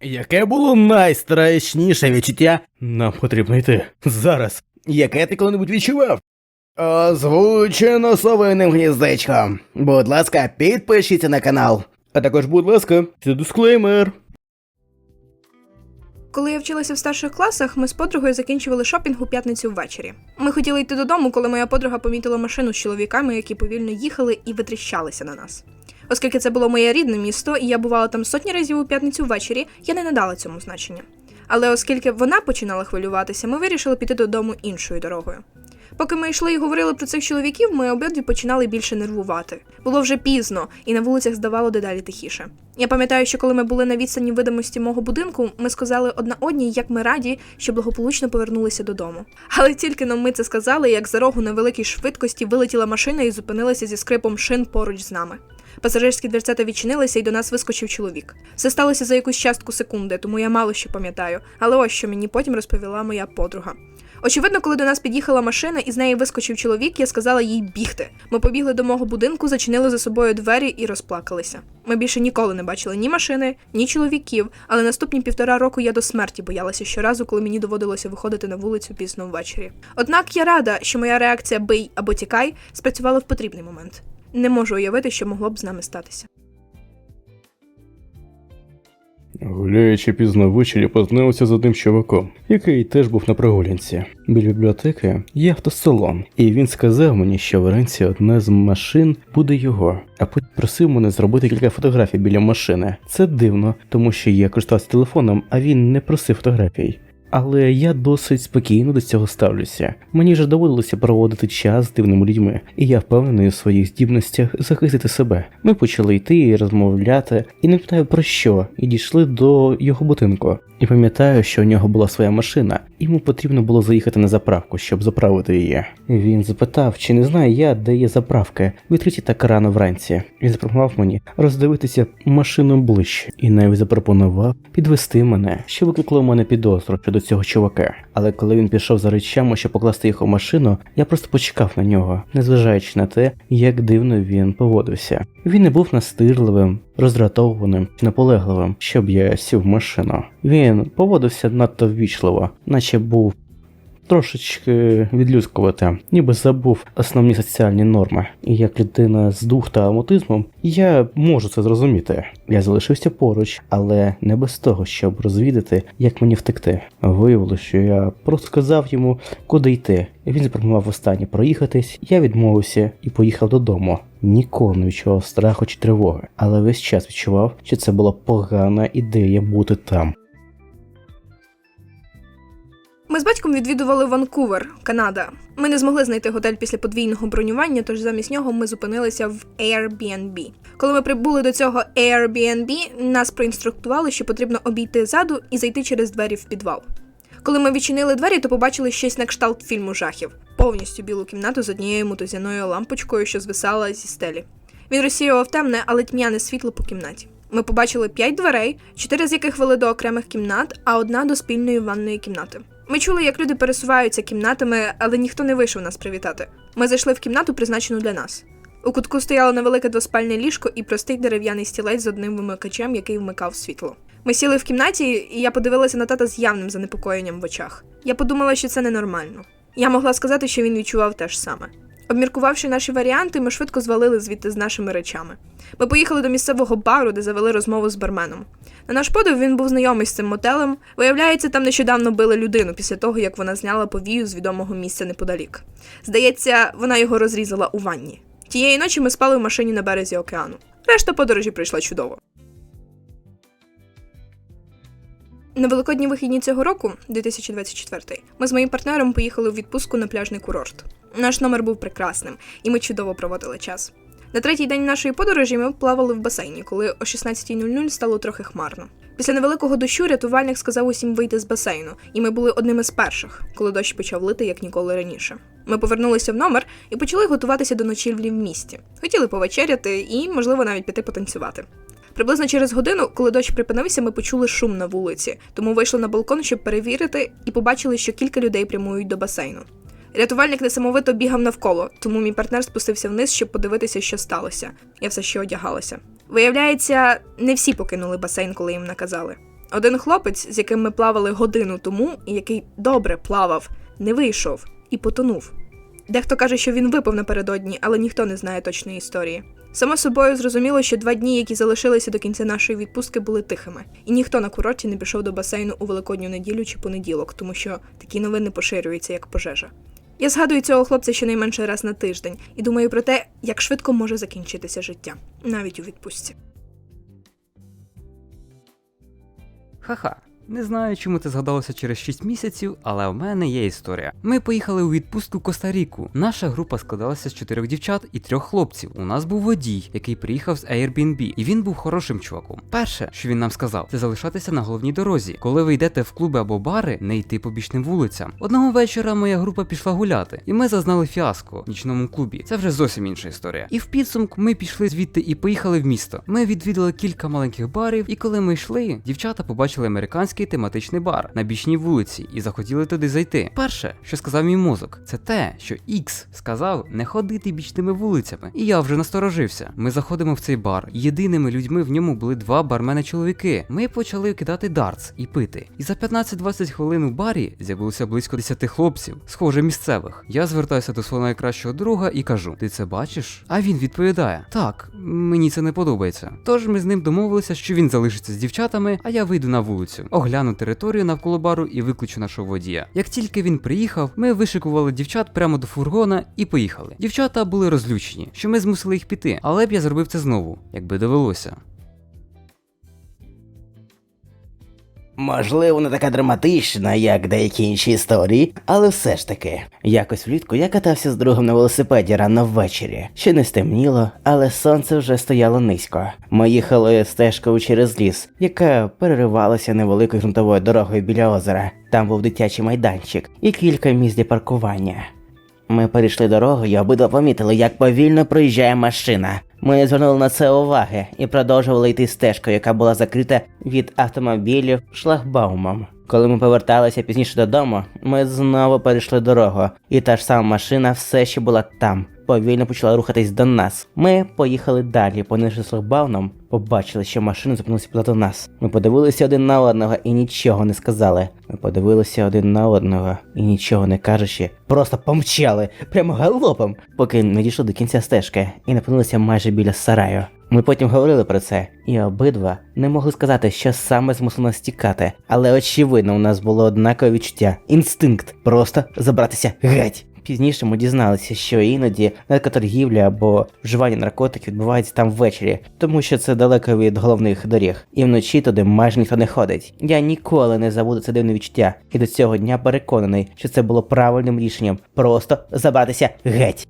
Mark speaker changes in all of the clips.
Speaker 1: Яке було найстрашніше відчуття? Нам потрібно йти. Зараз. Яке ти коли-небудь відчував? Озвучено совиним гніздечком. Будь ласка, підпишіться на канал. А також, будь ласка, це дисклеймер.
Speaker 2: Коли я вчилася в старших класах, ми з подругою закінчували шопінг у п'ятницю ввечері. Ми хотіли йти додому, коли моя подруга помітила машину з чоловіками, які повільно їхали і витріщалися на нас. Оскільки це було моє рідне місто, і я бувала там сотні разів у п'ятницю ввечері, я не надала цьому значення. Але оскільки вона починала хвилюватися, ми вирішили піти додому іншою дорогою. Поки ми йшли і говорили про цих чоловіків, ми обидві починали більше нервувати. Було вже пізно, і на вулицях здавало дедалі тихіше. Я пам'ятаю, що коли ми були на відстані видимості мого будинку, ми сказали одна одній, як ми раді, що благополучно повернулися додому. Але тільки нам ми це сказали, як за рогу на великій швидкості вилетіла машина і зупинилася зі скрипом шин поруч з нами. Пасажирські дверцята відчинилися, і до нас вискочив чоловік. Все сталося за якусь частку секунди, тому я мало що пам'ятаю. Але ось що мені потім розповіла моя подруга. Очевидно, коли до нас під'їхала машина і з неї вискочив чоловік, я сказала їй бігти. Ми побігли до мого будинку, зачинили за собою двері і розплакалися. Ми більше ніколи не бачили ні машини, ні чоловіків, але наступні півтора року я до смерті боялася щоразу, коли мені доводилося виходити на вулицю пізно ввечері. Однак я рада, що моя реакція бий або тікай спрацювала в потрібний момент. Не можу уявити, що могло б з нами статися.
Speaker 1: Гуляючи пізно ввечері, познайомився з одним чуваком, який теж був на прогулянці. Біля бібліотеки є автосалон, і він сказав мені, що вранці одна з машин буде його, а потім просив мене зробити кілька фотографій біля машини. Це дивно, тому що я користався телефоном, а він не просив фотографій. Але я досить спокійно до цього ставлюся. Мені вже доводилося проводити час з дивними людьми, і я впевнений у своїх здібностях захистити себе. Ми почали йти і розмовляти, і не питаю про що, і дійшли до його будинку. І пам'ятаю, що у нього була своя машина, йому потрібно було заїхати на заправку, щоб заправити її. Він запитав, чи не знаю я, де є заправки, відкриті так рано вранці. Він запропонував мені роздивитися машину ближче, і навіть запропонував підвести мене, що викликало мене підозру щодо цього чувака. Але коли він пішов за речами, щоб покласти їх у машину, я просто почекав на нього, незважаючи на те, як дивно він поводився. Він не був настирливим, роздратованим чи наполегливим, щоб я сів в машину. Він поводився надто ввічливо, наче був трошечки відлюдкувати, ніби забув основні соціальні норми. І як людина з дух та аутизмом, я можу це зрозуміти. Я залишився поруч, але не без того, щоб розвідати, як мені втекти. Виявилося, що я просто сказав йому, куди йти. Він запропонував востаннє проїхатись, я відмовився і поїхав додому. Ніколи не відчував страху чи тривоги, але весь час відчував, що це була погана ідея бути там.
Speaker 2: Ми з батьком відвідували Ванкувер, Канада. Ми не змогли знайти готель після подвійного бронювання, тож замість нього ми зупинилися в Airbnb. Коли ми прибули до цього Airbnb, нас проінструктували, що потрібно обійти ззаду і зайти через двері в підвал. Коли ми відчинили двері, то побачили щось на кшталт фільму жахів, повністю білу кімнату з однією мотузяною лампочкою, що звисала зі стелі. Він розсіював темне, але тьмяне світло по кімнаті. Ми побачили п'ять дверей, чотири з яких вели до окремих кімнат, а одна до спільної ванної кімнати. Ми чули, як люди пересуваються кімнатами, але ніхто не вийшов нас привітати. Ми зайшли в кімнату, призначену для нас. У кутку стояло невелике двоспальне ліжко і простий дерев'яний стілець з одним вимикачем, який вмикав світло. Ми сіли в кімнаті, і я подивилася на тата з явним занепокоєнням в очах. Я подумала, що це ненормально. Я могла сказати, що він відчував те ж саме. Обміркувавши наші варіанти, ми швидко звалили звідти з нашими речами. Ми поїхали до місцевого бару, де завели розмову з барменом. На наш подив він був знайомий з цим мотелем. Виявляється, там нещодавно били людину після того, як вона зняла повію з відомого місця неподалік. Здається, вона його розрізала у ванні. Тієї ночі ми спали в машині на березі океану. Решта подорожі прийшла чудово. На великодні вихідні цього року, 2024, ми з моїм партнером поїхали у відпустку на пляжний курорт. Наш номер був прекрасним, і ми чудово проводили час. На третій день нашої подорожі ми плавали в басейні, коли о 16.00 стало трохи хмарно. Після невеликого дощу рятувальник сказав усім вийти з басейну, і ми були одними з перших, коли дощ почав лити як ніколи раніше. Ми повернулися в номер і почали готуватися до ночівлі в місті. Хотіли повечеряти і, можливо, навіть піти потанцювати. Приблизно через годину, коли дощ припинився, ми почули шум на вулиці, тому вийшли на балкон, щоб перевірити, і побачили, що кілька людей прямують до басейну. Рятувальник несамовито бігав навколо, тому мій партнер спустився вниз, щоб подивитися, що сталося. Я все ще одягалася. Виявляється, не всі покинули басейн, коли їм наказали. Один хлопець, з яким ми плавали годину тому, і який добре плавав, не вийшов і потонув. Дехто каже, що він випав напередодні, але ніхто не знає точної історії. Само собою зрозуміло, що два дні, які залишилися до кінця нашої відпустки, були тихими, і ніхто на курорті не пішов до басейну у великодню неділю чи понеділок, тому що такі новини поширюються як пожежа. Я згадую цього хлопця щонайменше раз на тиждень і думаю про те, як швидко може закінчитися життя, навіть у відпустці.
Speaker 3: Ха-ха. Не знаю, чому це згадалося через 6 місяців, але в мене є історія. Ми поїхали у відпустку Коста-Ріку. Наша група складалася з чотирьох дівчат і трьох хлопців. У нас був водій, який приїхав з Airbnb, і він був хорошим чуваком. Перше, що він нам сказав, це залишатися на головній дорозі. Коли ви йдете в клуби або бари, не йти по бічним вулицям. Одного вечора моя група пішла гуляти, і ми зазнали фіаско в нічному клубі. Це вже зовсім інша історія. І в підсумку ми пішли звідти і поїхали в місто. Ми відвідали кілька маленьких барів, і коли ми йшли, дівчата побачили американський тематичний бар на бічній вулиці і захотіли туди зайти. Перше, що сказав мій мозок, це те, що Ікс сказав не ходити бічними вулицями. І я вже насторожився. Ми заходимо в цей бар. Єдиними людьми в ньому були два бармени-чоловіки. Ми почали кидати дартс і пити. І за 15-20 хвилин у барі з'явилося близько 10 хлопців, схоже, місцевих. Я звертаюся до свого найкращого друга і кажу: Ти це бачиш? А він відповідає: Так, мені це не подобається. Тож ми з ним домовилися, що він залишиться з дівчатами, а я вийду на вулицю, огляну територію навколо бару і виключу нашого водія. Як тільки він приїхав, ми вишикували дівчат прямо до фургона і поїхали. Дівчата були розлючені, що ми змусили їх піти, але б я зробив це знову, якби довелося.
Speaker 1: Можливо, не така драматична, як деякі інші історії, але все ж таки. Якось влітку я катався з другом на велосипеді рано ввечері. Ще не стемніло, але сонце вже стояло низько. Ми їхали стежкою через ліс, яка переривалася невеликою ґрунтовою дорогою біля озера. Там був дитячий майданчик і кілька місць для паркування. Ми перейшли дорогу і обидва помітили, як повільно проїжджає машина. Ми не звернули на це уваги і продовжували йти стежкою, яка була закрита від автомобілів шлагбаумом. Коли ми поверталися пізніше додому, ми знову перейшли дорогу, і та ж сама машина все ще була там. Повільно почала рухатись до нас. Ми поїхали далі, понижи шлагбаумом, побачили, що машина зупинилася позаду нас. Ми подивилися один на одного і нічого не сказали. Ми подивилися один на одного і нічого не кажучи, просто помчали прямо галопом, поки не дійшли до кінця стежки і не опинилися майже біля сараю. Ми потім говорили про це, і обидва не могли сказати, що саме змусило нас тікати, але очевидно, у нас було однакове відчуття, інстинкт просто забратися геть. Пізніше ми дізналися, що іноді наркоторгівля або вживання наркотиків відбувається там ввечері, тому що це далеко від головних доріг, і вночі туди майже ніхто не ходить. Я ніколи не забуду це дивне відчуття, і до цього дня переконаний, що це було правильним рішенням просто забратися геть.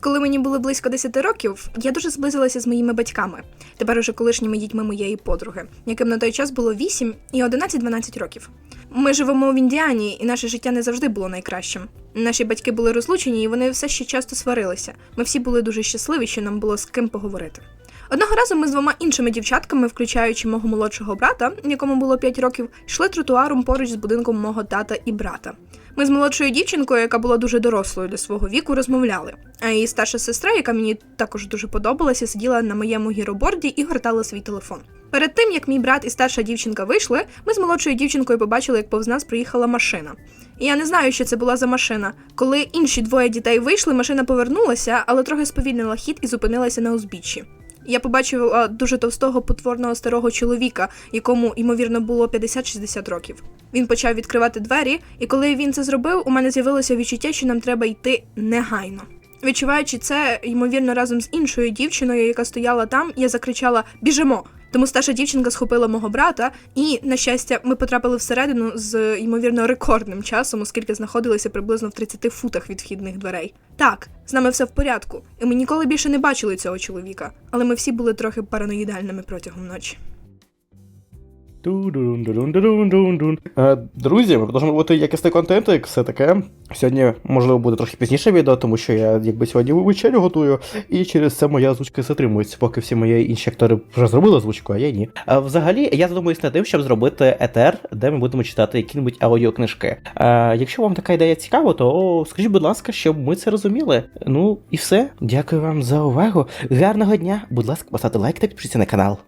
Speaker 2: Коли мені було близько 10 років, я дуже зблизилася з моїми батьками, тепер уже колишніми дітьми моєї подруги, яким на той час було 8 і 11-12 років. Ми живемо в Індіані, і наше життя не завжди було найкращим. Наші батьки були розлучені, і вони все ще часто сварилися. Ми всі були дуже щасливі, що нам було з ким поговорити. Одного разу ми з двома іншими дівчатками, включаючи мого молодшого брата, якому було 5 років, йшли тротуаром поруч з будинком мого тата і брата. Ми з молодшою дівчинкою, яка була дуже дорослою для свого віку, розмовляли. А її старша сестра, яка мені також дуже подобалася, сиділа на моєму гіроборді і гортала свій телефон. Перед тим як мій брат і старша дівчинка вийшли, ми з молодшою дівчинкою побачили, як повз нас приїхала машина. І я не знаю, що це була за машина. Коли інші двоє дітей вийшли, машина повернулася, але трохи сповільнила хід і зупинилася на узбіччі. Я побачила дуже товстого потворного старого чоловіка, якому ймовірно було 50-60 років. Він почав відкривати двері, і коли він це зробив, у мене з'явилося відчуття, що нам треба йти негайно. Відчуваючи це, ймовірно, разом з іншою дівчиною, яка стояла там, я закричала Біжимо! Тому старша дівчинка схопила мого брата, і, на щастя, ми потрапили всередину з ймовірно рекордним часом, оскільки знаходилися приблизно в 30 футах від вхідних дверей. Так, з нами все в порядку, і ми ніколи більше не бачили цього чоловіка, але ми всі були трохи параноїдальними протягом ночі.
Speaker 4: Е, Друзі, ми продовжуємо робити якісний контент, як все таке. Сьогодні, можливо, буде трохи пізніше відео, тому що я якби сьогодні вечерю готую, і через це моя озвучка затримується, поки всі мої інші актори вже зробили озвучку, а я ні. А взагалі, я задумуюсь над тим, щоб зробити етер, де ми будемо читати які-небудь аудіокнижки. А, якщо вам така ідея цікава, то скажіть, будь ласка, щоб ми це розуміли. Ну і все. Дякую вам за увагу. Гарного дня. Будь ласка, поставте лайк та підпишіться на канал.